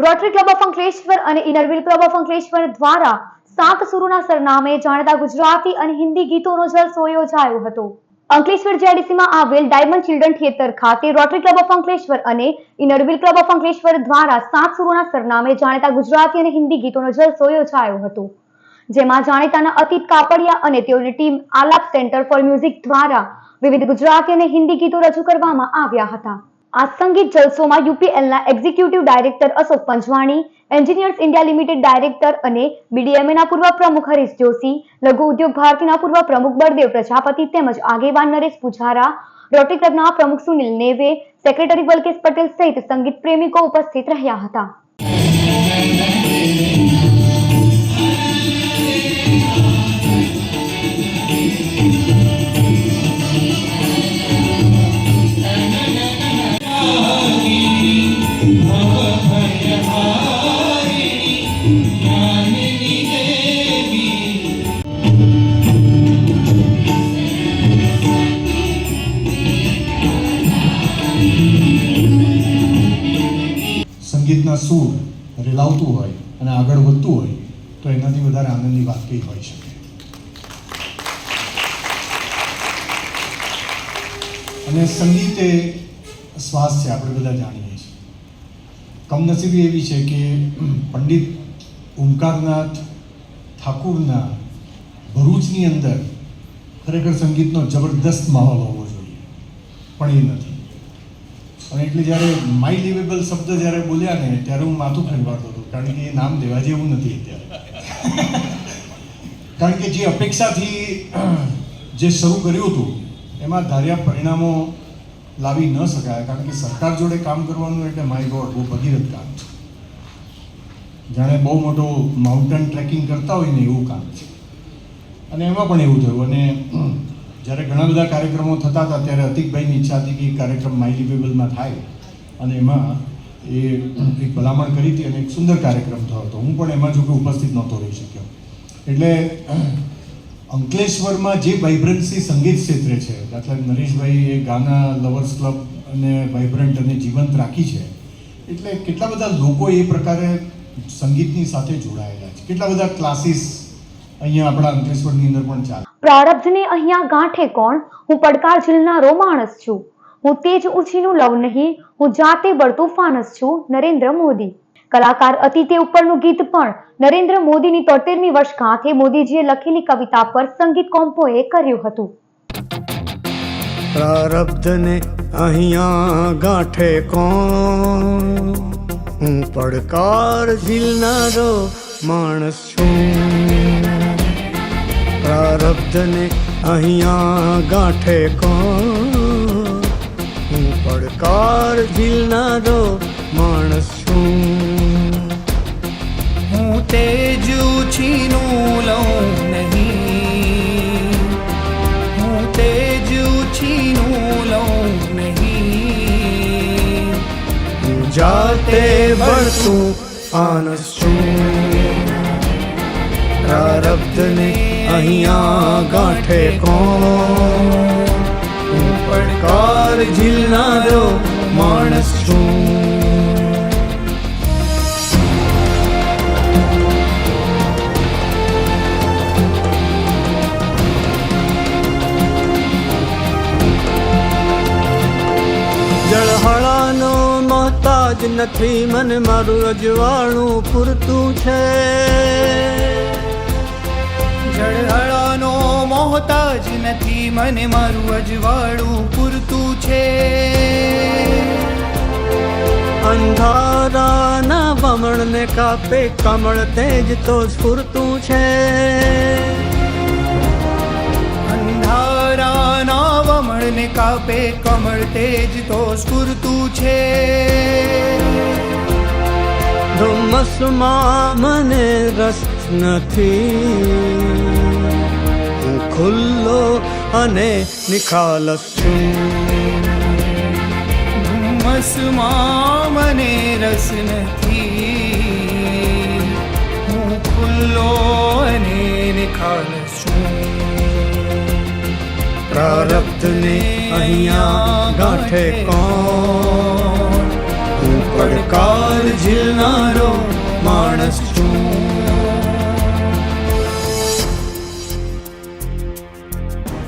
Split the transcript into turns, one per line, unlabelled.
Rotary club of Ankleshwar અને inner wheel club of Ankleshwar દ્વારા સાત સુરોના સરનામે જાણીતા ગુજરાતી અને હિન્દી ગીતોનો જલસો યોજાયો હતો. અંકલેશ્વર જેડીસીમાં આવેલ ડાયમંડ ચિલ્ડ્રન થિયેટર ખાતે રોટરી ક્લબ ઓફ અંકલેશ્વર અને ઇનરવિલ ક્લબ ઓફ અંકલેશ્વર દ્વારા સાત સુરોના સરનામે જાણીતા ગુજરાતી અને હિન્દી ગીતોનો જલસો યોજાયો હતો. જેમાં જાણીતાના અતિત કાપડિયા અને તેઓની team Aalap centre for music દ્વારા વિવિધ ગુજરાતી અને હિન્દી ગીતો રજૂ કરવામાં આવ્યા હતા. આ સંગીત જલસોમાં યુપીએલના executive director Ashok Panchwani engineers India limited director અને બીડીએમએના પૂર્વ પ્રમુખ હરીશ જોશી, લઘુ ઉદ્યોગ ભારતીના પૂર્વ પ્રમુખ બળદેવ પ્રજાપતિ તેમજ આગેવાન નરેશ પુજારા, રોટરી ક્લબના પ્રમુખ સુનિલ નેવે, સેક્રેટરી બલકેશ પટેલ સહિત સંગીત પ્રેમિકો ઉપસ્થિત રહ્યા હતા.
સૂર રેલાવતું હોય અને આગળ વધતું હોય, તો એનાથી વધારે આનંદની વાત કઈ હોઈ શકે. અને સંગીત એ શ્વાસ છે, આપણે બધા જાણીએ છીએ. કમનસીબી એવી છે કે પંડિત ઓમકારનાથ ઠાકુરના ભરૂચની અંદર ખરેખર સંગીતનો જબરદસ્ત માહોલ હોવો જોઈએ. પણ એ નથી. અને એટલે જ્યારે માય લિવેબલ શબ્દ જ્યારે બોલ્યા ને, ત્યારે હું માથું ખંડવાતો હતો, કારણ કે એ નામ દેવા જેવું નથી અત્યારે. કારણ કે જે અપેક્ષાથી, જે શરૂ કર્યું હતું, એમાં ધાર્યા પરિણામો લાવી ન શકાય, કારણ કે સરકાર જોડે કામ કરવાનું એટલે માય ગોડ બહુ ભગીરથ કામ છે. જાણે બહુ મોટો માઉન્ટેન ટ્રેકિંગ કરતા હોય ને એવું કામ છે. અને એમાં પણ એવું થયું અને જ્યારે ઘણા બધા કાર્યક્રમો થતા હતા, ત્યારે અતિકભાઈની ઈચ્છા હતી કે કાર્યક્રમ માઇલી લિવેબલમાં થાય. અને એમાં એ એક ભલામણ કરી હતી અને એક સુંદર કાર્યક્રમ થયો હતો. હું પણ એમાં જો કે ઉપસ્થિત નહોતો રહી શક્યો. એટલે અંકલેશ્વરમાં જે વાઇબ્રન્સી સંગીત ક્ષેત્રે છે, દાખલા નરેશભાઈ એ ગાના લવર્સ ક્લબ અને વાઇબ્રન્ટ અને જીવંત રાખી છે, એટલે કેટલા બધા લોકો એ પ્રકારે સંગીતની સાથે જોડાયેલા છે. કેટલા બધા ક્લાસીસ અહીંયા આપણા અંકલેશ્વરની અંદર પણ ચાલે.
પ્રારબ્ધને અહીંયા ગાંઠે કોણ? હું પડકાર ઝીલનારો રોમાણસ છું. હું તેજ ઉછીનું લવ નહીં હું જાતે બળતું ફાનસ છું નરેન્દ્ર મોદી. કલાકાર અતિથે ઉપરનું ગીત પણ નરેન્દ્ર મોદીની તોતેરમી વર્ષગાંઠે મોદીજીએ લખેલી કવિતા પર સંગીત કોમ્પોએ કર્યું હતું.
પ્રારબ્ધને અહીંયા ગાંઠે કોણ? હું પડકાર ઝીલનારો માણસ છું. પ્રારબ્ધને અહીંયા ગાંઠે કોણ? હું પડકાર ઝીલનારો માણસ છું.
હું તેજ ઉછીનું લઉં નહીં. હું તેજ ઉછીનું લઉં નહીં.
હું જાતે બળતું ફાનસ છું. પ્રારબ્ધને અહીંયા ગાંઠે કોણ? પડકાર ઝીલનારો માણસ છું. જળહળાનો મહતાજ નથી મને મારું રજવાણું પૂરતું છે.
જળહળાનો મોહતાજ નથી, મને મારું અજવાળું પૂરતું છે.
અંધારાના વમણને કાપે કમળ તેજ તો સ્ફૂરતું છે.
અંધારાના વમણને કાપે કમળ તેજ તો સ્ફૂરતું છે.
ધુમ્મસમાં મને રસ નથી। હું ખુલ્લો અને નિખાલસ છું।
ધુમ્મસમાં મને રસ નથી। હું ખુલ્લો અને નિખાલસ છું।
પ્રારબ્ધને અહીંયા ગાંઠે કોણ? હું પડકાર ઝીલનારો માણસ છું।